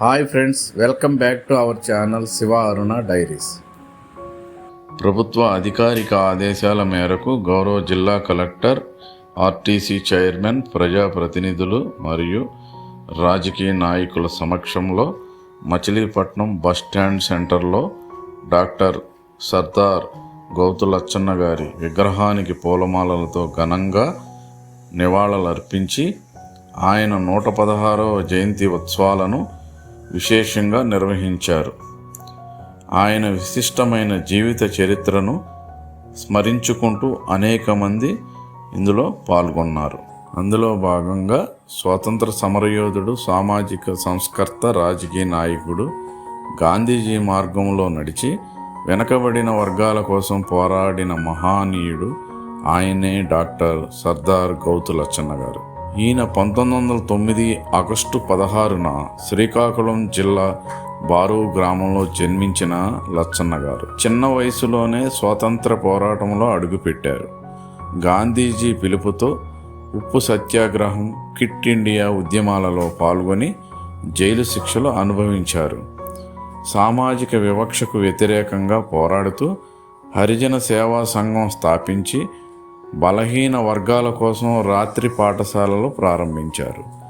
Hi friends welcome back to our channel Shiva Aruna diaries. ప్రభుత్వ అధికారిక ఆదేశాల మేరకు గౌరవ జిల్లా కలెక్టర్ ఆర్టీసీ చైర్మన్ ప్రజాప్రతినిధులు మరియు రాజకీయ నాయకుల సమక్షంలో మచిలీపట్నం బస్ స్టాండ్ సెంటర్లో డాక్టర్ సర్దార్ గౌతులచ్చన్న గారి విగ్రహానికి పూలమాలలతో ఘనంగా నివాళులర్పించి ఆయన నూట పదహారవ జయంతి ఉత్సవాలను విశేషంగా నిర్వహించారు. ఆయన విశిష్టమైన జీవిత చరిత్రను స్మరించుకుంటూ అనేక మంది ఇందులో పాల్గొన్నారు. అందులో భాగంగా స్వాతంత్ర సమరయోధుడు సామాజిక సంస్కర్త రాజకీయ నాయకుడు గాంధీజీ మార్గంలో నడిచి వెనకబడిన వర్గాల కోసం పోరాడిన మహానీయుడు ఆయనే డాక్టర్ సర్దార్ గౌతులచ్చన్న గారు. ఈయన పంతొమ్మిది వందల తొమ్మిది ఆగస్టు పదహారున శ్రీకాకుళం జిల్లా బారు గ్రామంలో జన్మించిన లచ్చన్న గారు. చిన్న వయసులోనే స్వాతంత్ర పోరాటంలో అడుగుపెట్టారు. గాంధీజీ పిలుపుతో ఉప్పు సత్యాగ్రహం కిట్ ఇండియా ఉద్యమాలలో పాల్గొని జైలు శిక్షలు అనుభవించారు. సామాజిక వివక్షకు వ్యతిరేకంగా పోరాడుతూ హరిజన సేవా సంఘం స్థాపించి బలహీన వర్గాల కోసం రాత్రి పాఠశాలలు ప్రారంభించారు.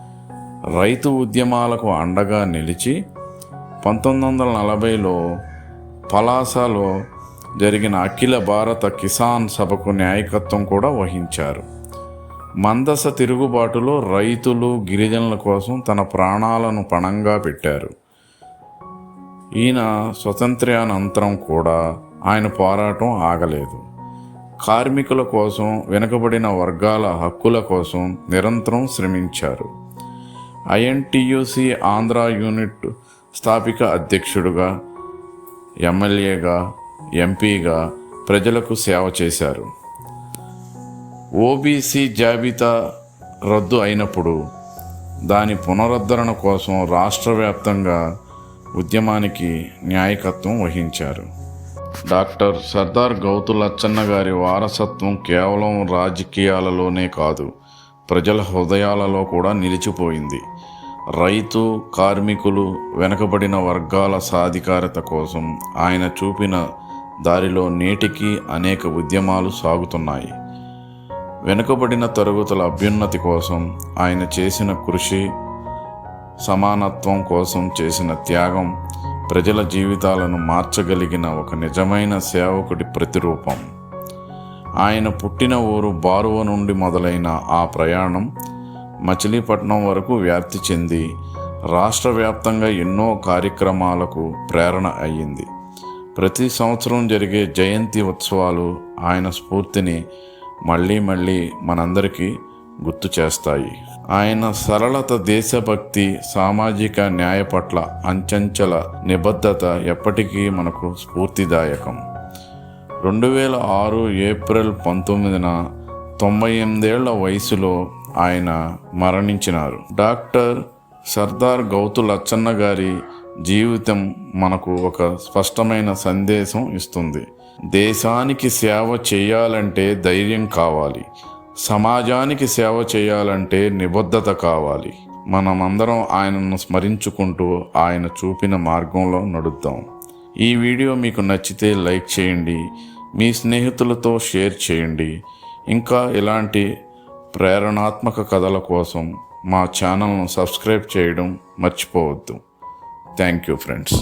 రైతు ఉద్యమాలకు అండగా నిలిచి పంతొమ్మిది వందల నలభైలో పలాసలో జరిగిన అఖిల భారత కిసాన్ సభకు నాయకత్వం కూడా వహించారు. మందస తిరుగుబాటులో రైతులు గిరిజనుల కోసం తన ప్రాణాలను పణంగా పెట్టారు. ఈయన స్వతంత్ర్యానంతరం కూడా ఆయన పోరాటం ఆగలేదు. కార్మికుల కోసం వెనుకబడిన వర్గాల హక్కుల కోసం నిరంతరం శ్రమించారు. ఐఎన్టీయూసీ ఆంధ్ర యూనిట్ స్థాపిక అధ్యక్షుడుగా ఎమ్మెల్యేగా ఎంపీగా ప్రజలకు సేవ చేశారు. ఓబీసీ జాబితా రద్దు అయినప్పుడు దాని పునరుద్ధరణ కోసం రాష్ట్ర వ్యాప్తంగా ఉద్యమానికి న్యాయకత్వం వహించారు. డాక్టర్ సర్దార్ గౌతు లచ్చన్న గారి వారసత్వం కేవలం రాజకీయాలలోనే కాదు ప్రజల హృదయాలలో కూడా నిలిచిపోయింది. రైతు కార్మికులు వెనుకబడిన వర్గాల సాధికారత కోసం ఆయన చూపిన దారిలో నేటికి అనేక ఉద్యమాలు సాగుతున్నాయి. వెనుకబడిన తరగతుల అభ్యున్నతి కోసం ఆయన చేసిన కృషి సమానత్వం కోసం చేసిన త్యాగం ప్రజల జీవితాలను మార్చగలిగిన ఒక నిజమైన సేవకుడి ప్రతిరూపం. ఆయన పుట్టిన ఊరు బారువ నుండి మొదలైన ఆ ప్రయాణం మచిలీపట్నం వరకు వ్యాప్తి చెంది రాష్ట్ర వ్యాప్తంగా ఎన్నో కార్యక్రమాలకు ప్రేరణ అయ్యింది. ప్రతి సంవత్సరం జరిగే జయంతి ఉత్సవాలు ఆయన స్ఫూర్తిని మళ్ళీ మళ్ళీ మనందరికీ గుర్తు చేస్తాయి. ఆయన సరళత దేశభక్తి సామాజిక న్యాయ పట్ల అంచంచల నిబద్ధత ఎప్పటికీ మనకు స్ఫూర్తిదాయకం. రెండు వేల ఆరు ఏప్రిల్ పంతొమ్మిదిన తొంభై ఎనిమిదేళ్ళ వయసులో ఆయన మరణించినారు. డాక్టర్ సర్దార్ గౌతు లచ్చన్న గారి జీవితం మనకు ఒక స్పష్టమైన సందేశం ఇస్తుంది. దేశానికి సేవ చేయాలంటే ధైర్యం కావాలి. సమాజానికి సేవ చేయాలంటే నిబద్ధత కావాలి. మనమందరం ఆయనను స్మరించుకుంటూ ఆయన చూపిన మార్గంలో నడుద్దాం. ఈ వీడియో మీకు నచ్చితే లైక్ చేయండి. మీ స్నేహితులతో షేర్ చేయండి. ఇంకా ఇలాంటి ప్రేరణాత్మక కథల కోసం మా ఛానల్ను సబ్స్క్రైబ్ చేయడం మర్చిపోవద్దు. Thank you friends.